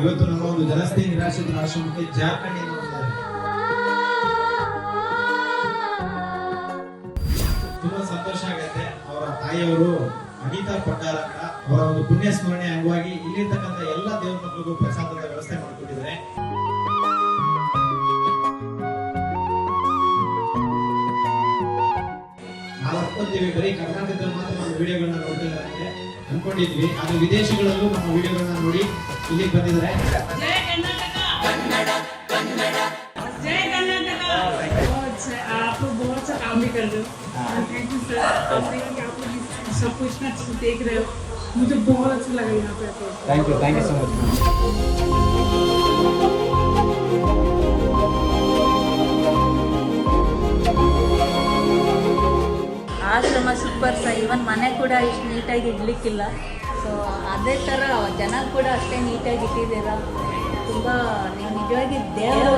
ಇವತ್ತು ನಮ್ಮ ಒಂದು ಜನಸ್ಥೆ ನಿರಾಶ್ರಿತರ ಆಶ್ರಮಕ್ಕೆ ಜಾರ್ಖಂಡ್ ತುಂಬಾ ಸಂತೋಷ ಆಗತ್ತೆ. ಅವರ ತಾಯಿಯವರು ಅನಿತಾ ಪಟ್ಟಾರ ಅಂತ ಅವರ ಒಂದು ಪುಣ್ಯ ಸ್ಮರಣೆ ಅಂಗವಾಗಿ ಇಲ್ಲಿರ್ತಕ್ಕಂಥ ಎಲ್ಲ ದೇವ್ರ ಮಕ್ಕಳಿಗೂ ಪ್ರಸಾದದ ವ್ಯವಸ್ಥೆ ಮಾಡಿಕೊಟ್ಟಿದ್ದಾರೆ. ನಾವು ಅನ್ಕೊಂತೀವಿ ಬರೀ ಕರ್ನಾಟಕದಲ್ಲಿ ಮಾತ್ರ ಒಂದು ವಿಡಿಯೋಗಳನ್ನ ನೋಡ್ತಿದ್ದಾರೆ ಅಂತ ಅನ್ಕೊಂಡಿದ್ವಿ ಆದ್ರೆ ವಿದೇಶಗಳಲ್ಲೂ ನಮ್ಮ ವಿಡಿಯೋಗಳನ್ನ ನೋಡಿ ಇಲ್ಲಿಗೆ ಬಂದಿದ್ದಾರೆ जय कर्नाटका जय कर्नाटका बहुत अच्छा आप लोग बहुत अच्छा काम भी कर रहे हो थैंक यू सर आप लोग सब कुछ ना देख रहे हो मुझे बहुत अच्छा लगा यहाँ पे आपको thank you thank you so ಆಶ್ರಮ ಸೂಪರ್ ಸ ಇವನ್ ಮನೆ ಕೂಡ ಇಷ್ಟು ನೀಟಾಗಿ ಇಡ್ಲಿಕ್ಕಿಲ್ಲ. ಸೊ ಅದೇ ಥರ ಜನ ಕೂಡ ಅಷ್ಟೇ ನೀಟಾಗಿ ಇಟ್ಟಿದ್ದೀರ? ತುಂಬ ನಿಜವಾಗಿ ದೇವರು.